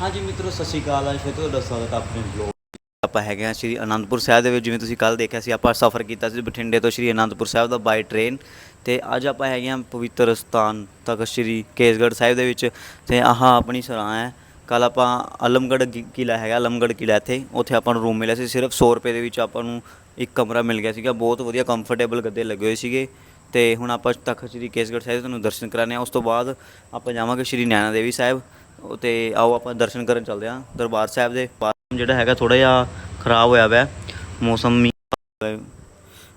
ਹਾਂਜੀ ਮਿੱਤਰੋ, ਸਤਿ ਸ਼੍ਰੀ ਅਕਾਲ ਅੱਜ ਫਿਰ ਤੁਹਾਡਾ ਸਵਾਗਤ ਹੈ ਆਪਣੇ ਬਲੌਗ ਆਪਾਂ ਹੈਗੇ ਹਾਂ ਸ਼੍ਰੀ ਅਨੰਦਪੁਰ ਸਾਹਿਬ ਦੇ ਵਿੱਚ, ਜਿਵੇਂ ਤੁਸੀਂ ਕੱਲ ਦੇਖਿਆ ਸੀ, ਆਪਾਂ ਸਫ਼ਰ ਕੀਤਾ ਸੀ ਬਠਿੰਡੇ ਤੋਂ ਸ਼੍ਰੀ ਅਨੰਦਪੁਰ ਸਾਹਿਬ ਦਾ ਬਾਈ ਟ੍ਰੇਨ ਤੇ ਅੱਜ ਆਪਾਂ ਹੈਗੇ ਹਾਂ ਪਵਿੱਤਰ ਸਥਾਨ ਤਖਤ ਸ਼੍ਰੀ ਕੇਸਗੜ੍ਹ ਸਾਹਿਬ ਦੇ ਵਿੱਚ ਤੇ ਆਹ ਆਪਣੀ ਸਰਾਂ ਹੈ। ਕੱਲ ਆਪਾਂ ਆਲਮਗੜ੍ਹ ਕੀ- ਕਿਲ੍ਹਾ ਹੈਗਾ ਆਲਮਗੜ੍ਹ ਕਿਲ੍ਹਾ ਇੱਥੇ। ਉੱਥੇ ਆਪਾਂ ਨੂੰ ਰੂਮ ਮਿਲਿਆ ਸੀ, ਸਿਰਫ 100 ਰੁਪਏ ਦੇ ਵਿੱਚ ਆਪਾਂ ਨੂੰ ਇੱਕ ਕਮਰਾ ਮਿਲ ਗਿਆ ਸੀਗਾ। ਬਹੁਤ ਵਧੀਆ ਕੰਫਰਟੇਬਲ ਗੱਦੇ ਲੱਗੇ ਹੋਏ ਸੀਗੇ। ਤੇ ਹੁਣ ਆਪਾਂ ਤਖਤ ਸ਼੍ਰੀ ਕੇਸਗੜ੍ਹ ਸਾਹਿਬ ਤੁਹਾਨੂੰ ਦਰਸ਼ਨ ਕਰਾਣੇ ਆ ਉਸ ਤੋਂ ਬਾਅਦ ਆਪਾਂ ਜਾਵਾਂਗੇ ਸ਼੍ਰੀ ਨੈਣਾ ਦੇਵੀ ਸਾਹਿਬ। ਤੇ ਆਓ ਆਪਾਂ ਦਰਸ਼ਨ ਕਰਨ ਚੱਲਦੇ ਹਾਂ ਦਰਬਾਰ ਸਾਹਿਬ ਦੇ। ਮੌਸਮ ਜਿਹੜਾ ਹੈਗਾ ਥੋੜਾ ਜਿਹਾ ਖਰਾਬ ਹੋਇਆ ਹੋਇਆ ਮੌਸਮ ਮੀਂਹ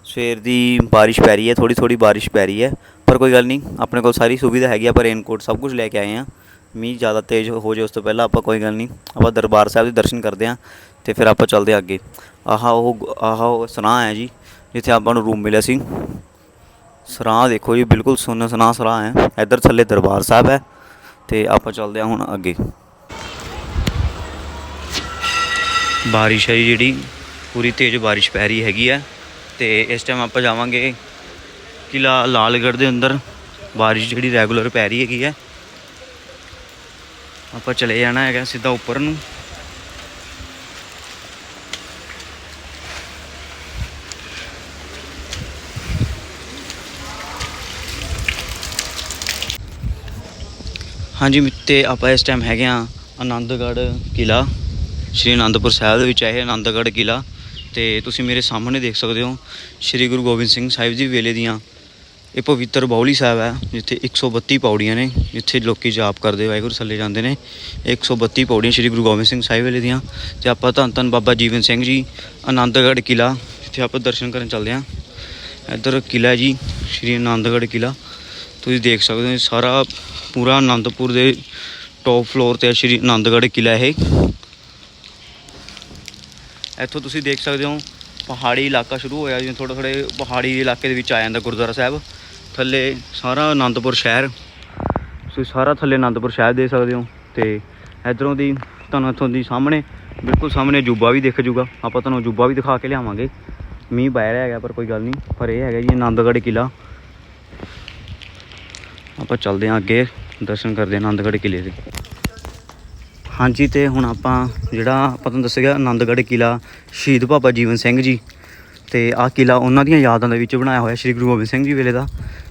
ਸਵੇਰ ਦੀ ਬਾਰਿਸ਼ ਪੈ ਰਹੀ ਹੈ ਥੋੜੀ ਥੋੜੀ ਬਾਰਿਸ਼ ਪੈ ਰਹੀ ਹੈ। ਪਰ ਕੋਈ ਗੱਲ ਨਹੀਂ, ਆਪਣੇ ਕੋਲ ਸਾਰੀ ਸੁਵਿਧਾ ਹੈਗੀ ਆਪਾਂ ਰੇਨਕੋਟ ਸਭ ਕੁਝ ਲੈ ਕੇ ਆਏ ਹਾਂ। ਮੀਂਹ ਜ਼ਿਆਦਾ ਤੇਜ਼ ਹੋ ਜਾਏ ਉਸ ਤੋਂ ਪਹਿਲਾਂ ਆਪਾਂ ਕੋਈ ਗੱਲ ਨਹੀਂ, ਆਪਾਂ ਦਰਬਾਰ ਸਾਹਿਬ ਦੇ ਦਰਸ਼ਨ ਕਰਦੇ ਹਾਂ ਤੇ ਫਿਰ ਆਪਾਂ ਚੱਲਦੇ ਹਾਂ ਅੱਗੇ। ਆਹ ਉਹ ਆਹ ਉਹ ਸਰਾਂ ਹੈ ਜੀ, ਜਿੱਥੇ ਆਪਾਂ ਨੂੰ ਰੂਮ ਮਿਲਿਆ ਸੀ। ਸਰਾਂ ਦੇਖੋ ਜੀ, ਬਿਲਕੁਲ ਸੁੰਨ ਸਰਾਂ ਸਰਾਂ ਹੈ। ਇੱਧਰ ਥੱਲੇ ਦਰਬਾਰ ਸਾਹਿਬ ਹੈ। ਤੇ ਆਪਾਂ ਚੱਲਦੇ ਹਾਂ ਹੁਣ ਅੱਗੇ। ਬਾਰਿਸ਼ ਹੈ ਜੀ ਜਿਹੜੀ, ਪੂਰੀ ਤੇਜ਼ ਬਾਰਿਸ਼ ਪੈ ਰਹੀ ਹੈਗੀ ਹੈ ਤੇ ਇਸ ਟਾਈਮ ਆਪਾਂ ਜਾਵਾਂਗੇ ਕਿਲਾ ਲਾਲਗੜ੍ਹ ਦੇ ਅੰਦਰ। ਬਾਰਿਸ਼ ਜਿਹੜੀ ਰੈਗੂਲਰ ਪੈ ਰਹੀ ਹੈਗੀ ਹੈ। ਆਪਾਂ ਚਲੇ ਜਾਣਾ ਹੈਗਾ ਸਿੱਧਾ ਉੱਪਰ ਨੂੰ। ਹਾਂਜੀ ਮਿੱਤੇ ਆਪਾਂ ਇਸ ਟਾਈਮ ਹੈਗੇ ਆ ਆਨੰਦਗੜ੍ਹ ਕਿਲਾ ਸ਼੍ਰੀ ਅਨੰਦਪੁਰ ਸਾਹਿਬ ਦੇ ਵਿੱਚ ਹੈ ਆਨੰਦਗੜ੍ਹ ਕਿਲਾ ਤੇ ਤੁਸੀਂ ਮੇਰੇ ਸਾਹਮਣੇ ਦੇਖ ਸਕਦੇ ਹੋ, ਸ਼੍ਰੀ ਗੁਰੂ ਗੋਬਿੰਦ ਸਿੰਘ ਸਾਹਿਬ ਜੀ ਵੇਲੇ ਦੀਆਂ ਇਹ ਪਵਿੱਤਰ ਬਾਉਲੀ ਸਾਹਿਬ ਹੈ, ਜਿੱਥੇ 132 ਪੌੜੀਆਂ ਨੇ, ਜਿੱਥੇ ਲੋਕੀ ਜਾਪ ਕਰਦੇ, ਵਾਹਿਗੁਰੂ ਥੱਲੇ ਜਾਂਦੇ ਨੇ। 132 ਪੌੜੀਆਂ ਸ਼੍ਰੀ ਗੁਰੂ ਗੋਬਿੰਦ ਸਿੰਘ ਸਾਹਿਬ ਵੇਲੇ ਦੀਆਂ। ਤੇ ਆਪਾਂ ਧੰਨ ਧੰਨ ਬਾਬਾ ਜੀਵਨ ਸਿੰਘ ਜੀ, ਆਨੰਦਗੜ੍ਹ ਕਿਲਾ ਜਿੱਥੇ ਆਪਾਂ ਦਰਸ਼ਨ ਕਰਨ ਚੱਲਦੇ ਹਾਂ। ਇੱਧਰ ਕਿਲਾ ਜੀ, ਸ਼੍ਰੀ ਆਨੰਦਗੜ੍ਹ ਕਿਲਾ ਤੁਸੀਂ ਦੇਖ ਸਕਦੇ ਹੋ ਸਾਰਾ ਪੂਰਾ ਆਨੰਦਪੁਰ ਦੇ ਟੌਪ ਫਲੋਰ ਤੇ ਸ਼੍ਰੀ ਆਨੰਦਗੜ੍ਹ ਕਿਲਾ ਇਹ। ਇੱਥੋਂ ਤੁਸੀਂ ਦੇਖ ਸਕਦੇ ਹੋ, ਪਹਾੜੀ ਇਲਾਕਾ ਸ਼ੁਰੂ ਹੋਇਆ, ਜਿਵੇਂ ਥੋੜ੍ਹਾ ਥੋੜ੍ਹੇ ਪਹਾੜੀ ਇਲਾਕੇ ਦੇ ਵਿੱਚ ਆ ਜਾਂਦਾ ਗੁਰਦੁਆਰਾ ਸਾਹਿਬ। ਥੱਲੇ ਸਾਰਾ ਆਨੰਦਪੁਰ ਸ਼ਹਿਰ। ਤੁਸੀਂ ਸਾਰਾ ਥੱਲੇ ਆਨੰਦਪੁਰ ਸ਼ਹਿਰ ਦੇਖ ਸਕਦੇ ਹੋ ਤੇ ਇਧਰੋਂ ਦੀ ਤੁਹਾਨੂੰ ਇੱਥੋਂ ਦੀ ਸਾਹਮਣੇ, ਬਿਲਕੁਲ ਸਾਹਮਣੇ ਅਜੂਬਾ ਵੀ ਦਿਖ ਜੂਗਾ। ਆਪਾਂ ਤੁਹਾਨੂੰ ਅਜੂਬਾ ਵੀ ਦਿਖਾ ਕੇ ਲਿਆਵਾਂਗੇ। ਮੀਂਹ ਪੈ ਰਿਹਾ ਹੈਗਾ, ਪਰ ਕੋਈ ਗੱਲ ਨਹੀਂ। ਪਰ ਇਹ ਹੈਗਾ ਜੀ ਆਨੰਦਗੜ੍ਹ ਕਿਲਾ ਆਪਾਂ ਚੱਲਦੇ ਹਾਂ ਅੱਗੇ, ਦਰਸ਼ਨ ਕਰਦੇ ਹਾਂ ਆਨੰਦਗੜ੍ਹ ਕਿਲੇ ਦੇ। ਹਾਂਜੀ ਤੇ ਹੁਣ ਆਪਾਂ ਜਿਹੜਾ ਆਪਾਂ ਤੁਹਾਨੂੰ ਦੱਸਿਆ ਆਨੰਦਗੜ੍ਹ ਕਿਲਾ ਸ਼ਹੀਦ ਬਾਬਾ ਜੀਵਨ ਸਿੰਘ ਜੀ, ਤੇ ਆਹ ਕਿਲਾ ਉਹਨਾਂ ਦੀਆਂ ਯਾਦਾਂ ਦੇ ਵਿੱਚ ਬਣਾਇਆ ਹੋਇਆ ਸ਼੍ਰੀ ਗੁਰੂ ਗੋਬਿੰਦ ਸਿੰਘ ਜੀ ਵੇਲੇ ਦਾ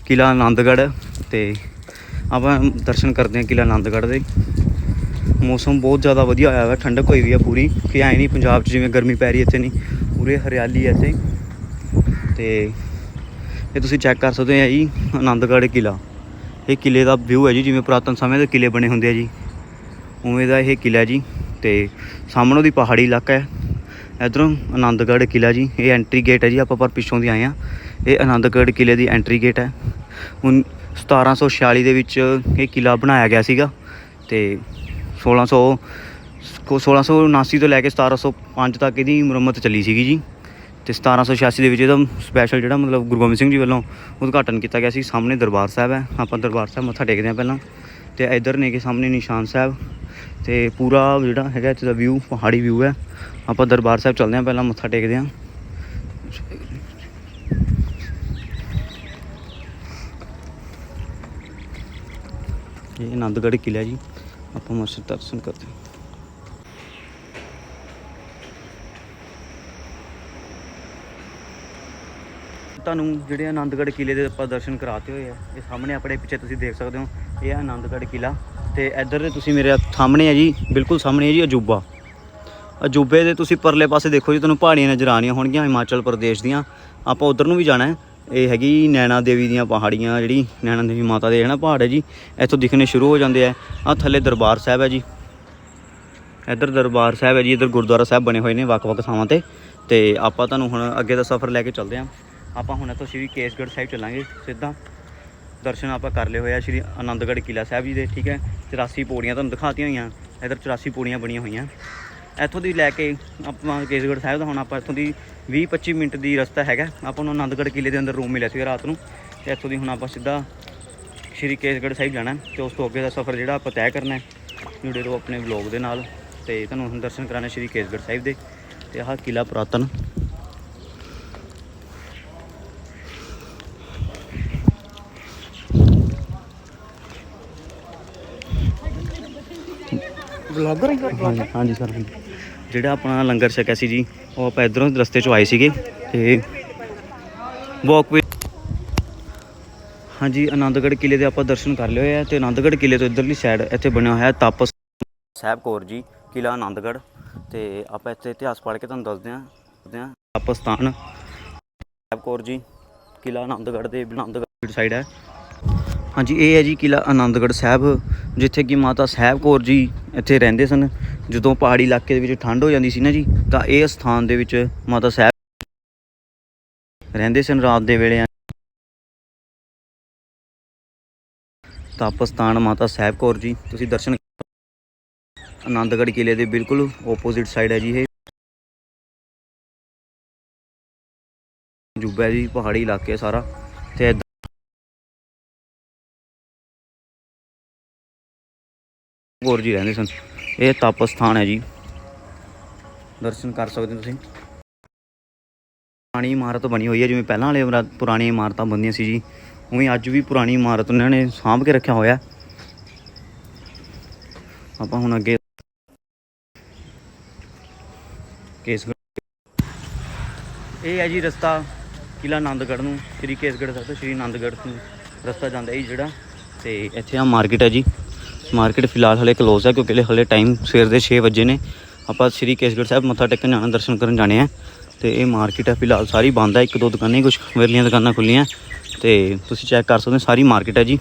ਕਿਲਾ ਆਨੰਦਗੜ੍ਹ ਤੇ ਆਪਾਂ ਦਰਸ਼ਨ ਕਰਦੇ ਹਾਂ ਕਿਲਾ ਆਨੰਦਗੜ੍ਹ ਦੇ। ਮੌਸਮ ਬਹੁਤ ਜ਼ਿਆਦਾ ਵਧੀਆ ਹੋਇਆ ਹੋਇਆ ਠੰਡਕ ਹੋਈ ਵੀ ਆ ਪੂਰੀ, ਕਿ ਐ ਨਹੀਂ ਪੰਜਾਬ 'ਚ ਜਿਵੇਂ ਗਰਮੀ ਪੈ ਰਹੀ ਇੱਥੇ ਨਹੀਂ, ਪੂਰੇ ਹਰਿਆਲੀ ਹੈ ਇੱਥੇ। ਤੇ ਇਹ ਤੁਸੀਂ ਚੈੱਕ ਕਰ ਸਕਦੇ ਆ ਜੀ ਆਨੰਦਗੜ੍ਹ ਕਿਲਾ ਇਹ ਕਿਲੇ ਦਾ ਵਿਊ ਹੈ ਜੀ, ਜਿਵੇਂ ਪੁਰਾਤਨ ਸਮੇਂ ਦੇ ਕਿਲੇ ਬਣੇ ਹੁੰਦੇ ਆ ਜੀ। ਉਵੇਂ ਦਾ ਇਹ ਕਿਲਾ ਜੀ ਤੇ ਸਾਹਮਣੋਂ ਦੀ ਪਹਾੜੀ ਇਲਾਕਾ ਹੈ। ਇਧਰੋਂ ਆਨੰਦਗੜ੍ਹ ਕਿਲਾ ਜੀ, ਇਹ ਐਂਟਰੀ ਗੇਟ ਹੈ ਜੀ, ਆਪਾਂ ਪਰ ਪਿੱਛੋਂ ਦੀ ਆਏ ਆ ਇਹ ਆਨੰਦਗੜ੍ਹ ਕਿਲੇ ਦੀ ਐਂਟਰੀ ਗੇਟ ਹੈ। ਹੁਣ 1746 ਦੇ ਵਿੱਚ ਇਹ ਕਿਲਾ ਬਣਾਇਆ ਗਿਆ ਸੀਗਾ ਤੇ 1600 ਕੋ 1679 ਤੋਂ ਲੈ ਕੇ 1705 ਤੱਕ ਇਹਦੀ ਮੁਰੰਮਤ ਚੱਲੀ ਸੀਗੀ ਜੀ। ਤੇ 1786 ਦੇ ਵਿੱਚ ਇਹਦਾ ਸਪੈਸ਼ਲ ਜਿਹੜਾ ਮਤਲਬ ਗੁਰੂ ਗੋਬਿੰਦ ਸਿੰਘ ਜੀ ਵੱਲੋਂ ਉਦਘਾਟਨ ਕੀਤਾ ਗਿਆ ਸੀ, ਸਾਹਮਣੇ ਦਰਬਾਰ ਸਾਹਿਬ ਹੈ। ਆਪਾਂ ਦਰਬਾਰ ਸਾਹਿਬ ਮੱਥਾ ਟੇਕਦੇ ਹਾਂ ਪਹਿਲਾਂ। ਤੇ ਇਧਰ ਨੇ ਕਿ ਸਾਹਮਣੇ ਨਿਸ਼ਾਨ ਸਾਹਿਬ। ਤੇ ਪੂਰਾ ਜਿਹੜਾ ਹੈਗਾ ਇੱਥੇ ਦਾ ਵਿਊ ਪਹਾੜੀ ਵਿਊ ਹੈ। ਆਪਾਂ ਦਰਬਾਰ ਸਾਹਿਬ ਚੱਲਦੇ ਹਾਂ ਪਹਿਲਾਂ, ਮੱਥਾ ਟੇਕਦੇ ਹਾਂ। ਇਹ ਆਨੰਦਗੜ੍ਹ ਕਿਲ੍ਹਾ ਜੀ। ਆਪਾਂ ਮਸਜਿਦ ਦਰਸ਼ਨ ਕਰਦੇ ਹਾਂ। ਤੁਹਾਨੂੰ ਜਿਹੜੇ ਆਨੰਦਗੜ੍ਹ ਕਿਲੇ ਦੇ ਆਪਾਂ ਦਰਸ਼ਨ ਕਰਾਤੇ ਹੋਏ ਆ, ਇਹ ਸਾਹਮਣੇ ਆਪਣੇ ਪਿੱਛੇ ਤੁਸੀਂ ਦੇਖ ਸਕਦੇ ਹੋ, ਇਹ ਆ ਆਨੰਦਗੜ੍ਹ ਕਿਲਾ। ਤੇ ਇੱਧਰ ਤੁਸੀਂ ਮੇਰੇ ਸਾਹਮਣੇ ਹੈ ਜੀ, ਬਿਲਕੁਲ ਸਾਹਮਣੇ ਹੈ ਜੀ ਅਜੂਬਾ। ਅਜੂਬੇ ਦੇ ਤੁਸੀਂ ਪਰਲੇ ਪਾਸੇ ਦੇਖੋ ਜੀ, ਤੁਹਾਨੂੰ ਪਹਾੜੀਆਂ ਨਜ਼ਰ ਆਉਣੀਆਂ ਹੋਣਗੀਆਂ ਹਿਮਾਚਲ ਪ੍ਰਦੇਸ਼ ਦੀਆਂ। ਆਪਾਂ ਉਧਰ ਨੂੰ ਵੀ ਜਾਣਾ ਹੈ। ਇਹ ਹੈਗੀ ਨੈਣਾ ਦੇਵੀ ਦੀਆਂ ਪਹਾੜੀਆਂ ਜਿਹੜੀ, ਨੈਣਾ ਦੇਵੀ ਮਾਤਾ ਦੇ ਹੈ ਨਾ ਪਹਾੜ ਹੈ ਜੀ, ਇੱਥੋਂ ਦਿਖਣੇ ਸ਼ੁਰੂ ਹੋ ਜਾਂਦੇ ਆ। ਆ ਥੱਲੇ ਦਰਬਾਰ ਸਾਹਿਬ ਹੈ ਜੀ। ਇੱਧਰ ਦਰਬਾਰ ਸਾਹਿਬ ਹੈ ਜੀ, ਇੱਧਰ ਗੁਰਦੁਆਰਾ ਸਾਹਿਬ ਬਣੇ ਹੋਏ ਨੇ ਵੱਖ-ਵੱਖ ਥਾਵਾਂ ਤੇ। ਤੇ ਆਪਾਂ ਤੁਹਾਨੂੰ ਹੁਣ ਅੱਗੇ ਦਾ ਸਫ਼ਰ ਲੈ ਕੇ ਚੱਲਦੇ ਹਾਂ। ਆਪਾਂ ਹੁਣ ਇੱਥੋਂ ਸ਼੍ਰੀ ਕੇਸਗੜ੍ਹ ਸਾਹਿਬ ਚੱਲਾਂਗੇ, ਸਿੱਧਾ। ਦਰਸ਼ਨ ਆਪਾਂ ਕਰ ਲਏ ਹੋਏ ਆ ਸ਼੍ਰੀ ਆਨੰਦਗੜ੍ਹ ਕਿਲਾ ਸਾਹਿਬ ਜੀ ਦੇ, ਠੀਕ ਹੈ? 84 ਪੌੜੀਆਂ ਤੁਹਾਨੂੰ ਦਿਖਾਤੀਆਂ ਹੋਈਆਂ, ਇੱਧਰ 84 ਪੌੜੀਆਂ ਬਣੀਆਂ ਹੋਈਆਂ। ਇੱਥੋਂ ਦੀ ਲੈ ਕੇ ਆਪਾਂ ਕੇਸਗੜ੍ਹ ਸਾਹਿਬ ਦਾ ਹੁਣ ਆਪਾਂ ਇੱਥੋਂ ਦੀ 20-25 ਮਿੰਟ ਦੀ ਰਸਤਾ ਹੈਗਾ। ਆਪਾਂ ਨੂੰ ਆਨੰਦਗੜ੍ਹ ਕਿਲੇ ਦੇ ਅੰਦਰ ਰੂਮ ਮਿਲਿਆ ਸੀ ਰਾਤ ਨੂੰ। ਤੇ ਇੱਥੋਂ ਦੀ ਹੁਣ ਆਪਾਂ ਸਿੱਧਾ ਸ਼੍ਰੀ ਕੇਸਗੜ੍ਹ ਸਾਹਿਬ ਜਾਣਾ। ਹੈ ਤੇ ਉਸ ਤੋਂ ਅੱਗੇ ਦਾ ਸਫ਼ਰ ਜਿਹੜਾ ਆਪਾਂ ਤੈਅ ਕਰਨਾ ਹੈ, ਜੁੜੇ ਰਹੋ ਆਪਣੇ ਵਲੌਗ ਦੇ ਨਾਲ। ਤੇ ਤੁਹਾਨੂੰ ਹੁਣ ਦਰਸ਼ਨ ਕਰਾਣੇ ਸ਼੍ਰੀ ਕੇਸਗੜ੍ਹ ਸਾਹਿਬ ਦੇ। ਤੇ ਆਹ ਕਿਲਾ ਪੁਰਾਤਨ ਬਲੌਗਰ ਹੀ? ਹਾਂਜੀ ਹਾਂਜੀ ਸਰ, ਹਾਂਜੀ। ਜਿਹੜਾ ਆਪਣਾ ਲੰਗਰ ਛਕਿਆ ਸੀ ਜੀ, ਉਹ ਆਪਾਂ ਇਧਰੋਂ ਰਸਤੇ ਚੋਂ ਆਏ ਸੀਗੇ ਤੇ ਵਾਕਵੇ ਹਾਂਜੀ, ਆਨੰਦਗੜ੍ਹ ਕਿਲੇ ਦੇ ਆਪਾਂ ਦਰਸ਼ਨ ਕਰ ਲਿਓ ਹੈ ਆ ਤੇ ਆਨੰਦਗੜ੍ਹ ਕਿਲੇ ਤੋਂ ਇਧਰਲੀ ਸਾਈਡ ਇੱਥੇ ਬਣਿਆ ਹੋਇਆ ਤਾਪਸ ਸਾਹਿਬ ਕੌਰ ਜੀ ਕਿਲਾ ਆਨੰਦਗੜ੍ਹ। ਤੇ ਆਪਾਂ ਇੱਥੇ ਇਤਿਹਾਸ ਪੜ੍ਹ ਕੇ ਤੁਹਾਨੂੰ ਦੱਸਦੇ ਹਾਂ ਦੱਸਦੇ ਹਾਂ ਤਪਸਤਾਨ ਸਾਹਿਬ ਕੌਰ ਜੀ ਕਿਲਾ ਆਨੰਦਗੜ੍ਹ ਦੇ ਆਨੰਦਗੜ੍ਹ ਸਾਈਡ ਹੈ। ਹਾਂਜੀ, ਇਹ ਹੈ ਜੀ ਕਿਲਾ ਆਨੰਦਗੜ੍ਹ ਸਾਹਿਬ, ਜਿੱਥੇ ਕਿ ਮਾਤਾ ਸਾਹਿਬ ਕੌਰ ਜੀ ਇੱਥੇ ਰਹਿੰਦੇ ਸਨ। ਜਦੋਂ ਪਹਾੜੀ ਇਲਾਕੇ ਦੇ ਵਿੱਚ ਠੰਡ ਹੋ ਜਾਂਦੀ ਸੀ ਨਾ ਜੀ, ਤਾਂ ਇਹ ਸਥਾਨ ਦੇ ਵਿੱਚ ਮਾਤਾ ਸਾਹਿਬ ਰਹਿੰਦੇ ਸਨ ਰਾਤ ਦੇ ਵੇਲੇ। ਤਪਸਤਾਨ ਮਾਤਾ ਸਾਹਿਬ ਕੌਰ ਜੀ, ਤੁਸੀਂ ਦਰਸ਼ਨ ਆਨੰਦਗੜ੍ਹ ਕਿਲੇ ਦੇ ਬਿਲਕੁਲ ਆਪੋਜ਼ਿਟ ਸਾਈਡ ਹੈ ਜੀ ਇਹ। ਜੁਬਾ ਜੀ, ਪਹਾੜੀ ਇਲਾਕੇ ਸਾਰਾ, ਤੇ ਕੌਰ ਜੀ ਰਹਿੰਦੇ ਸਨ। ਇਹ ਤਪ ਸਥਾਨ ਹੈ ਜੀ। ਦਰਸ਼ਨ ਕਰ ਸਕਦੇ ਹੋ ਤੁਸੀਂ। ਪੁਰਾਣੀ ਇਮਾਰਤ ਬਣੀ ਹੋਈ ਹੈ, ਜਿਵੇਂ ਪਹਿਲਾਂ ਵਾਲੇ ਪੁਰਾਣੀ ਇਮਾਰਤਾਂ ਬੰਦੀਆਂ ਸੀ ਜੀ। ਉਵੇਂ ਅੱਜ ਵੀ ਪੁਰਾਣੀ ਇਮਾਰਤ ਉਹਨਾਂ ਨੇ ਸਾਂਭ ਕੇ ਰੱਖਿਆ ਹੋਇਆ। ਆਪਾਂ ਹੁਣ ਅੱਗੇ ਕੇਸਗੜ੍ਹ ਇਹ ਹੈ ਜੀ ਰਸਤਾ ਕਿਲਾ ਆਨੰਦਗੜ੍ਹ ਨੂੰ। ਸ੍ਰੀ ਕੇਸਗੜ੍ਹ ਸਾਹਿਬ ਤੋਂ ਸ੍ਰੀ ਆਨੰਦਗੜ੍ਹ ਨੂੰ ਰਸਤਾ ਜਾਂਦਾ ਹੈ ਜੀ ਜਿਹੜਾ। ਤੇ ਇੱਥੇ ਆ ਮਾਰਕੀਟ ਹੈ ਜੀ। ਮਾਰਕੀਟ ਫਿਲਹਾਲ ਹਲੇ ਕਲੋਜ਼ ਹੈ ਕਿਉਂਕਿ ਹਲੇ ਟਾਈਮ ਸਵੇਰ ਦੇ 6 ਵਜੇ ਨੇ। ਆਪਾਂ ਸ੍ਰੀ ਕੇਸਗੜ੍ਹ ਸਾਹਿਬ ਮੱਥਾ ਟੇਕਣ ਜਾਣਾ, ਦਰਸ਼ਨ ਕਰਨ ਜਾਣੇ ਆ। ਤੇ ਇਹ ਮਾਰਕੀਟ ਹੈ ਫਿਲਹਾਲ ਸਾਰੀ ਬੰਦ ਹੈ ਇੱਕ ਦੋ ਦੁਕਾਨਾਂ ਹੀ ਕੁਝ ਵਿਰਲੀਆਂ ਦੁਕਾਨਾਂ ਖੁੱਲੀਆਂ ਤੇ ਤੁਸੀਂ ਚੈੱਕ ਕਰ ਸਕਦੇ ਹੋ, ਸਾਰੀ ਮਾਰਕੀਟ ਹੈ ਜੀ।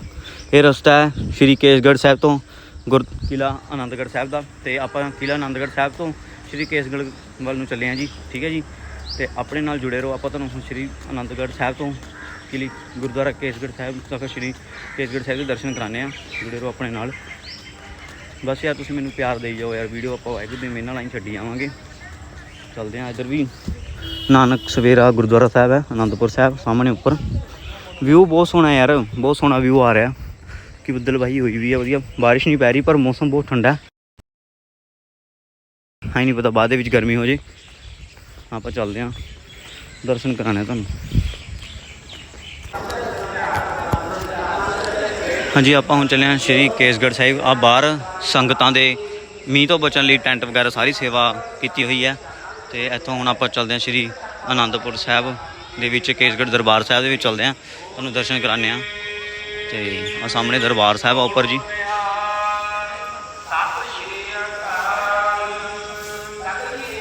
ਇਹ ਰਸਤਾ ਹੈ ਸ੍ਰੀ ਕੇਸਗੜ੍ਹ ਸਾਹਿਬ ਤੋਂ, ਗੁਰ ਕਿਲਾ ਆਨੰਦਗੜ੍ਹ ਸਾਹਿਬ ਦਾ। ਤੇ ਆਪਾਂ ਕਿਲਾ ਆਨੰਦਗੜ੍ਹ ਸਾਹਿਬ ਤੋਂ ਸ੍ਰੀ ਕੇਸਗੜ੍ਹ ਵੱਲ ਨੂੰ ਚੱਲੇ ਹਾਂ ਜੀ, ਠੀਕ ਹੈ ਜੀ? ਤੇ ਆਪਣੇ ਨਾਲ ਜੁੜੇ ਰਹੋ, ਆਪਾਂ ਤੁਹਾਨੂੰ ਹੁਣ ਸ੍ਰੀ ਆਨੰਦਗੜ੍ਹ ਸਾਹਿਬ ਤੋਂ ਕਿਲੀ ਗੁਰਦੁਆਰਾ ਕੇਸਗੜ੍ਹ ਸਾਹਿਬ ਤੱਕ ਸ੍ਰੀ ਕੇਸਗੜ੍ਹ ਸਾਹਿਬ ਦੇ ਦਰਸ਼ਨ ਕਰਾਣੇ ਆ ਜੁੜੇ ਰਹੋ ਆਪਣੇ ਨਾਲ। ਬਸ ਯਾਰ ਤੁਸੀਂ ਮੈਨੂੰ ਪਿਆਰ ਦੇਈ ਜਾਓ ਯਾਰ, ਵੀਡੀਓ ਆਪਾਂ ਵਾਹਿਗੁਰੂ ਦੀ ਮਿਹਰ ਨਾਲ ਲਾਈਨ ਛੱਡੀ ਜਾਵਾਂਗੇ। ਚੱਲਦੇ ਆ ਇੱਧਰ ਵੀ। ਨਾਨਕ ਸਵੇਰਾ ਗੁਰਦੁਆਰਾ ਸਾਹਿਬ ਹੈ ਆਨੰਦਪੁਰ ਸਾਹਿਬ, ਸਾਹਮਣੇ ਉੱਪਰ। ਵਿਊ ਬਹੁਤ ਸੋਹਣਾ ਯਾਰ, ਬਹੁਤ ਸੋਹਣਾ ਵਿਊ ਆ ਰਿਹਾ। ਕਿ ਬੱਦਲਬਾਈ ਹੋਈ ਵੀ ਹੈ ਵਧੀਆ। ਬਾਰਿਸ਼ ਨਹੀਂ ਪੈ ਰਹੀ, ਪਰ ਮੌਸਮ ਬਹੁਤ ਠੰਡਾ ਹੈ। ਹਾਂ ਨਹੀਂ ਪਤਾ ਬਾਅਦ ਦੇ ਵਿੱਚ ਗਰਮੀ ਹੋ ਜੇ। ਆਪਾਂ ਚੱਲਦੇ ਹਾਂ, ਦਰਸ਼ਨ ਕਰਾਣੇ ਤੁਹਾਨੂੰ। ਹਾਂਜੀ, ਆਪਾਂ ਹੁਣ ਚੱਲੇ ਹਾਂ ਸ਼੍ਰੀ ਕੇਸਗੜ੍ਹ ਸਾਹਿਬ। ਆ ਬਾਹਰ ਸੰਗਤਾਂ ਦੇ ਮੀਂਹ ਤੋਂ ਬਚਣ ਲਈ ਟੈਂਟ ਵਗੈਰਾ ਸਾਰੀ ਸੇਵਾ ਕੀਤੀ ਹੋਈ ਹੈ। ਤੇ ਇੱਥੋਂ ਹੁਣ ਆਪਾਂ ਚੱਲਦੇ ਹਾਂ ਸ਼੍ਰੀ ਆਨੰਦਪੁਰ ਸਾਹਿਬ ਦੇ ਵਿੱਚ, ਕੇਸਗੜ੍ਹ ਦਰਬਾਰ ਸਾਹਿਬ ਦੇ ਵਿੱਚ ਚੱਲਦੇ ਹਾਂ। ਤੁਹਾਨੂੰ ਦਰਸ਼ਨ ਕਰਾਣੇ ਆ ਤੇ ਆ ਸਾਹਮਣੇ ਦਰਬਾਰ ਸਾਹਿਬ ਆ ਉੱਪਰ ਜੀ।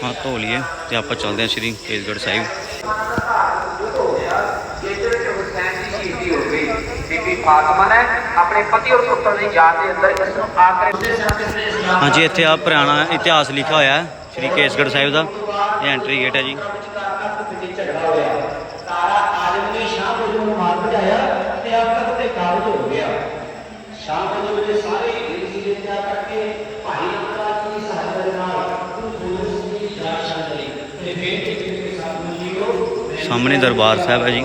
ਹਾਂ, ਧੋ ਲਈਏ ਤੇ ਆਪਾਂ ਚੱਲਦੇ ਹਾਂ ਸ਼੍ਰੀ ਕੇਸਗੜ੍ਹ ਸਾਹਿਬ ਜਿਹਦੇ ਵਿੱਚ ਹੁਸੈਨ ਦੀ ਸ਼ਹੀਦੀ ਹੋ ਗਈ ਬੀਬੀ ਫਾਤਮਾ ਨੇ ਆਪਣੇ ਪਤੀ ਔਰ ਪੁੱਤਰ ਦੀ ਯਾਦ ਦੇ ਅੰਦਰ ਇਸ ਨੂੰ ਆਖਰੀ ਹਾਂਜੀ, ਇੱਥੇ ਆ ਪੁਰਾਣਾ ਇਤਿਹਾਸ ਲਿਖਿਆ ਹੋਇਆ ਹੈ, ਸ਼੍ਰੀ ਕੇਸਗੜ੍ਹ ਸਾਹਿਬ ਦਾ। ਇਹ ਐਂਟਰੀ ਗੇਟ ਹੈ ਜੀ। ਸਾਹਮਣੇ ਦਰਬਾਰ ਸਾਹਿਬ ਹੈ ਜੀ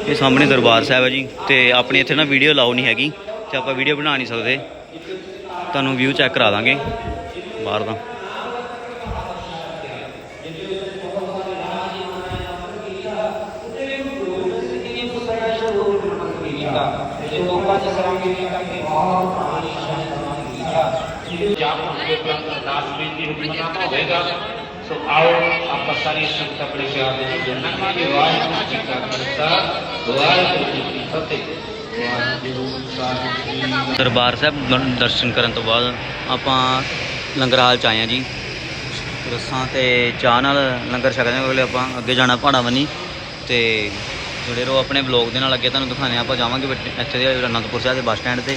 ਇਹ ਸਾਹਮਣੇ ਦਰਬਾਰ ਸਾਹਿਬ ਹੈ ਜੀ, ਤੇ ਆਪਣੀ ਇੱਥੇ ਨਾ ਵੀਡੀਓ ਲਾਓ ਨਹੀਂ ਹੈਗੀ, ਤੇ ਆਪਾਂ ਵੀਡੀਓ ਬਣਾ ਨਹੀਂ ਸਕਦੇ। ਤੁਹਾਨੂੰ ਵਿਊ ਚੈੱਕ ਕਰਾ ਦਾਂਗੇ, ਬਾਹਰ ਦਾ। ਸੋ ਆਓ ਆਪਾਂ ਸਾਰੀ ਸੰਗਤ ਆਪਣੇ ਪਿਆਰ ਦੇ ਨਾਲ ਜੁੜਨਾ ਕਿ ਵਾਹਿਗੁਰੂ ਜੀ ਕਾ ਦਰਬਾਰ ਸਾਹਿਬ ਦਰਸ਼ਨ ਕਰਨ ਤੋਂ ਬਾਅਦ ਆਪਾਂ ਲੰਗਰ ਹਾਲ ਚ ਆਏ ਆ ਜੀ। ਰਸਾਂ ਤੇ ਚਾਹ ਨਾਲ ਲੰਗਰ ਛਕਦੇ ਹਾਂ ਅਗਲੇ ਆਪਾਂ ਅੱਗੇ ਜਾਣਾ ਪਹਾੜਾ ਬੰਨੀ ਤੇ ਜੁੜੇ ਰਹੋ ਆਪਣੇ ਬਲੌਗ ਦੇ ਨਾਲ ਅੱਗੇ ਤੁਹਾਨੂੰ ਦਿਖਾਣੇ ਆਪਾਂ ਜਾਵਾਂਗੇ ਬੱਟ- ਇੱਥੇ ਦੇ ਅਨੰਦਪੁਰ ਸਾਹਿਬ ਦੇ ਬੱਸ ਸਟੈਂਡ ਤੇ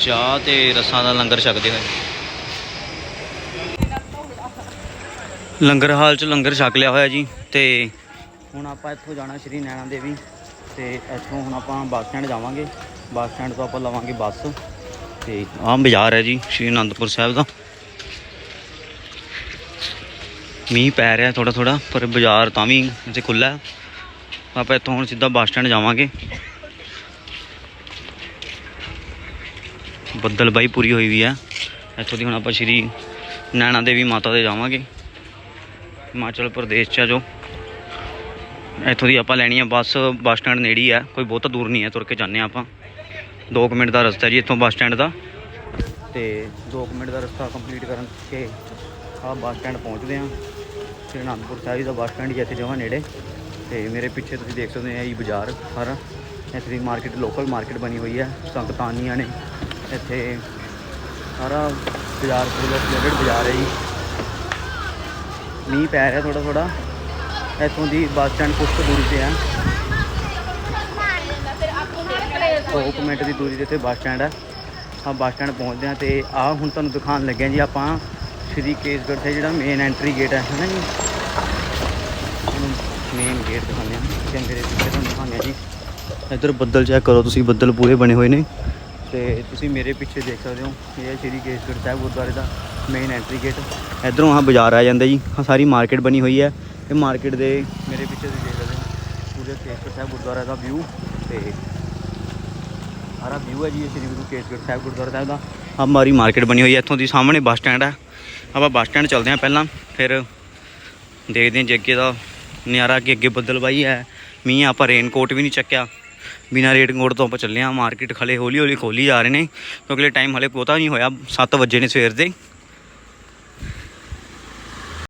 ਚਾਹ ਤੇ ਰਸਾਂ ਦਾ ਲੰਗਰ ਛਕਦੇ ਹੋਏ। ਲੰਗਰ ਹਾਲ ਚ ਲੰਗਰ ਛਕ ਲਿਆ ਹੋਇਆ ਜੀ ਤੇ ਹੁਣ ਆਪਾਂ ਇੱਥੋਂ ਜਾਣਾ ਸ਼੍ਰੀ ਨੈਣਾ ਦੇਵੀ। ਤੇ ਇੱਥੋਂ ਹੁਣ ਆਪਾਂ ਬੱਸ ਸਟੈਂਡ ਜਾਵਾਂਗੇ। ਬੱਸ ਸਟੈਂਡ ਤੋਂ ਆਪਾਂ ਲਵਾਂਗੇ ਬੱਸ। ਤੇ ਆਹ ਬਾਜ਼ਾਰ ਹੈ ਜੀ, ਸ਼੍ਰੀ ਅਨੰਦਪੁਰ ਸਾਹਿਬ ਦਾ। ਮੀਂਹ ਪੈ ਰਿਹਾ ਥੋੜਾ ਥੋੜਾ ਪਰ ਬਾਜ਼ਾਰ ਤਾਂ ਵੀ ਇੱਥੇ ਖੁੱਲਾ ਹੈ। ਆਪਾਂ ਇੱਥੋਂ ਹੁਣ ਸਿੱਧਾ ਬੱਸ ਸਟੈਂਡ ਜਾਵਾਂਗੇ। ਬੱਦਲ ਬਾਈ ਪੂਰੀ ਹੋਈ ਵੀ ਹੈ। ਇੱਥੋਂ ਦੀ ਹੁਣ ਆਪਾਂ ਸ਼੍ਰੀ ਨੈਣਾ ਦੇਵੀ ਮਾਤਾ ਦੇ ਜਾਵਾਂਗੇ। ਹਿਮਾਚਲ ਪ੍ਰਦੇਸ਼ ਚ ਆ ਜੋ ਇੱਥੋਂ ਦੀ ਆਪਾਂ ਲੈਣੀ ਆ, ਬੱਸ ਬੱਸ ਸਟੈਂਡ ਨੇੜੀ ਹੀ ਆ, ਕੋਈ ਬਹੁਤਾ ਦੂਰ ਨਹੀਂ ਹੈ ਤੁਰ ਕੇ ਜਾਂਦੇ ਹਾਂ ਆਪਾਂ। 2 ਮਿੰਟ ਦਾ ਰਸਤਾ ਜੀ ਇੱਥੋਂ ਬੱਸ ਸਟੈਂਡ ਦਾ। ਤੇ 2 ਮਿੰਟ ਦਾ ਰਸਤਾ ਕੰਪਲੀਟ ਕਰਨ ਕੇ ਆ ਬੱਸ ਸਟੈਂਡ ਪਹੁੰਚਦੇ ਆ। ਸ੍ਰੀ ਅਨੰਦਪੁਰ ਸਾਹਿਬ ਦਾ ਬੱਸ ਸਟੈਂਡ ਜਿੱਥੇ ਜਮਾ ਨੇੜੇ। ਤੇ ਮੇਰੇ ਪਿੱਛੇ ਤੁਸੀਂ ਦੇਖ ਸਕਦੇ ਆ ਇਹ ਬਾਜ਼ਾਰ ਸਾਰਾ ਇੱਥੇ ਦੀ ਮਾਰਕੀਟ ਲੋਕਲ ਮਾਰਕੀਟ ਬਣੀ ਹੋਈ ਹੈ ਸੰਗਤਾਨੀਆਂ ਨੇ। ਇੱਥੇ ਸਾਰਾ ਬਾਜ਼ਾਰ ਪੂਰਾ ਫਲੇਵਰਡ ਬਾਜ਼ਾਰ ਹੈ ਜੀ। ਮੀਂਹ ਪੈ ਰਿਹਾ ਥੋੜਾ ਥੋੜਾ ਇੱਥੋਂ ਦੀ ਬੱਸ ਸਟੈਂਡ ਕੁਛ ਕੁ ਦੂਰੀ ਤੇ ਆ। 2 ਮਿੰਟ ਦੀ ਦੂਰੀ ਤੇ ਇੱਥੇ ਬੱਸ ਸਟੈਂਡ ਹੈ ਆ ਬੱਸ ਸਟੈਂਡ ਪਹੁੰਚਦੇ ਆ ਤੇ ਆ ਹੁਣ ਤੁਹਾਨੂੰ ਦਿਖਾਉਣ ਲੱਗਿਆ ਜੀ ਆਪਾਂ ਸ਼੍ਰੀ ਕੇਸਗੜ੍ਹ ਤੇ ਜਿਹੜਾ ਮੇਨ ਐਂਟਰੀ ਗੇਟ ਹੈ ਹੈ ਨਾ ਜੀ? ਮੇਨ ਗੇਟ ਦਿਖਾਉਂਦੇ ਆ। ਕੈਮਰੇ ਦੇ ਤੁਹਾਨੂੰ ਦਿਖਾਉਂਦੇ ਆ ਜੀ। ਇੱਧਰ ਬੱਦਲ ਚੈੱਕ ਕਰੋ ਤੁਸੀਂ, ਬੱਦਲ ਪੂਰੇ ਬਣੇ ਹੋਏ ਨੇ। ਤੇ ਤੁਸੀਂ ਮੇਰੇ ਪਿੱਛੇ ਦੇਖ ਸਕਦੇ ਹੋ, ਇਹ ਹੈ ਸ਼੍ਰੀ ਕੇਸਗੜ੍ਹ ਸਾਹਿਬ ਗੁਰਦੁਆਰੇ ਦਾ ਮੇਨ ਐਂਟਰੀ ਗੇਟ ਇਧਰੋਂ ਆ ਬਾਜ਼ਾਰ ਆ ਜਾਂਦਾ ਜੀ। ਆਹ ਸਾਰੀ ਮਾਰਕੀਟ ਬਣੀ ਹੋਈ ਹੈ ਇਹ ਮਾਰਕੀਟ ਦੇ ਮੇਰੇ ਪਿੱਛੇ ਤੁਸੀਂ ਦੇਖ ਸਕਦੇ ਹੋ ਪੂਰੇ ਕੇਸਗੜ੍ਹ ਸਾਹਿਬ ਗੁਰਦੁਆਰਾ ਦਾ ਵਿਊ ਤੇ ਸਾਰਾ ਵਿਊ ਹੈ ਜੀ ਇਹ ਸ਼੍ਰੀ ਗੁਰੂ ਕੇਸਗੜ੍ਹ ਸਾਹਿਬ ਗੁਰਦੁਆਰਾ ਸਾਹਿਬ ਦਾ। ਆ ਮਾਰੀ ਮਾਰਕੀਟ ਬਣੀ ਹੋਈ ਹੈ ਇੱਥੋਂ ਦੀ ਸਾਹਮਣੇ ਬੱਸ ਸਟੈਂਡ ਹੈ। ਆਪਾਂ ਬੱਸ ਸਟੈਂਡ ਚੱਲਦੇ ਹਾਂ ਪਹਿਲਾਂ ਫਿਰ ਦੇਖਦੇ ਹਾਂ ਜੇ ਅੱਗੇ ਦਾ ਨਜ਼ਾਰਾ ਕਿ ਅੱਗੇ ਬੱਦਲਬਾਈ ਹੈ। ਮੀਂਹ ਆ, ਆਪਾਂ ਰੇਨ ਕੋਟ ਵੀ ਨਹੀਂ ਚੱਕਿਆ। ਬਿਨਾਂ ਰੇਨ ਕੋਟ ਤੋਂ ਆਪਾਂ ਚੱਲੇ ਹਾਂ ਮਾਰਕੀਟ ਖਲੇ ਹੌਲੀ ਹੌਲੀ ਖੋਲੀ ਜਾ ਰਹੇ ਨੇ ਕਿਉਂਕਿ ਟਾਈਮ ਹਲੇ ਬਹੁਤਾ ਨਹੀਂ ਹੋਇਆ 7 ਵਜੇ ਨੇ ਸਵੇਰ ਦੇ।